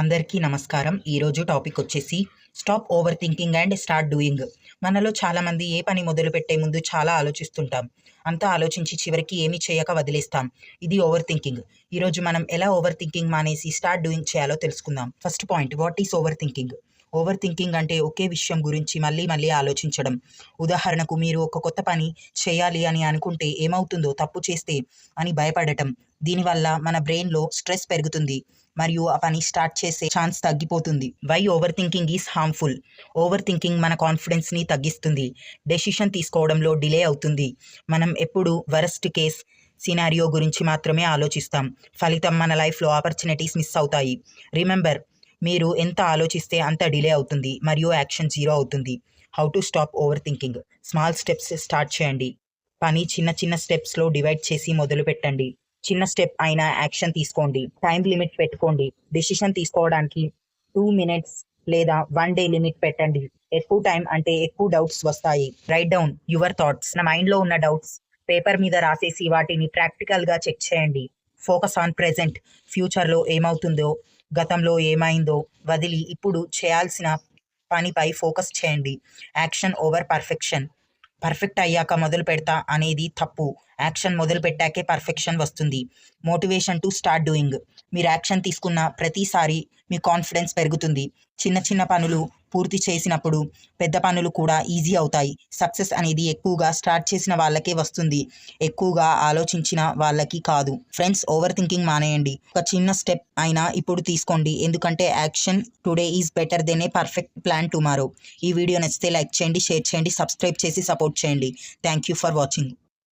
అందరికీ నమస్కారం. ఈరోజు టాపిక్ వచ్చేసి stop over thinking and start doing. మనలో చాలామంది ఏ పని మొదలు పెట్టే ముందు చాలా ఆలోచిస్తుంటాం. అంతా ఆలోచించి చివరికి ఏమీ చేయక వదిలేస్తాం. ఇది ఓవర్ థింకింగ్. ఈరోజు మనం ఎలా ఓవర్ థింకింగ్ మానేసి స్టార్ట్ డూయింగ్ చేయాలో తెలుసుకుందాం. First point what is over thinking? Over thinking అంటే ఒకే విషయం గురించి మళ్ళీ మళ్ళీ ఆలోచించడం. ఉదాహరణకు మీరు ఒక కొత్త పని చేయాలి అని అనుకుంటే ఏమవుతుందో తప్పు చేస్తే అని భయపడటం. దీనివల్ల మన బ్రెయిన్లో స్ట్రెస్ పెరుగుతుంది మరియు ఆ పని స్టార్ట్ చేసే ఛాన్స్ తగ్గిపోతుంది. Why over thinking is harmful? Over thinking మన కాన్ఫిడెన్స్ని తగ్గిస్తుంది. డెసిషన్ తీసుకోవడంలో డిలే అవుతుంది. మనం ఎప్పుడు వరస్ట్ కేస్ సినారియో గురించి మాత్రమే ఆలోచిస్తాం. ఫలితం మన లైఫ్లో ఆపర్చునిటీస్ మిస్ అవుతాయి. రిమెంబర్ మీరు ఎంత ఆలోచిస్తే అంత డిలే అవుతుంది మరియు యాక్షన్ జీరో అవుతుంది. How to stop over thinking small steps start చేయండి. పని చిన్న చిన్న స్టెప్స్లో డివైడ్ చేసి మొదలు పెట్టండి. చిన్న స్టెప్ అయినా యాక్షన్ తీసుకోండి. టైం లిమిట్ పెట్టుకోండి. డెసిషన్ తీసుకోవడానికి టూ మినిట్స్ లేదా వన్ డే లిమిట్ పెట్టండి. ఎక్కువ టైం అంటే ఎక్కువ డౌట్స్ వస్తాయి. Write down your thoughts. నా మైండ్లో ఉన్న డౌట్స్. పేపర్ మీద రాసేసి వాటిని ప్రాక్టికల్గా చెక్ చేయండి. Focus on present. ఫ్యూచర్లో ఏమవుతుందో గతంలో ఏమైందో వదిలి ఇప్పుడు చేయాల్సిన పనిపై ఫోకస్ చేయండి. Action over perfection. పర్ఫెక్ట్ అయ్యాక మొదలు పెడతా అనేది తప్పు. యాక్షన్ మొదలు పెట్టాకే పర్ఫెక్షన్ వస్తుంది. Motivation to start doing. మీరు యాక్షన్ తీసుకున్న ప్రతిసారి మీ కాన్ఫిడెన్స్ పెరుగుతుంది. చిన్న చిన్న పనులు పూర్తి చేసినప్పుడు పెద్ద పనులు కూడా ఈజీ అవుతాయి. సక్సెస్ అనేది ఎక్కువగా స్టార్ట్ చేసిన వాళ్ళకే వస్తుంది. ఎక్కువగా ఆలోచించిన వాళ్ళకి కాదు. ఫ్రెండ్స్ ఓవర్ థింకింగ్ మానేయండి. ఒక చిన్న స్టెప్ అయినా ఇప్పుడు తీసుకోండి. ఎందుకంటే action today is better than a perfect plan tomorrow. ఈ వీడియో నచ్చితే లైక్ చేయండి షేర్ చేయండి సబ్స్క్రైబ్ చేసి సపోర్ట్ చేయండి. Thank you for watching.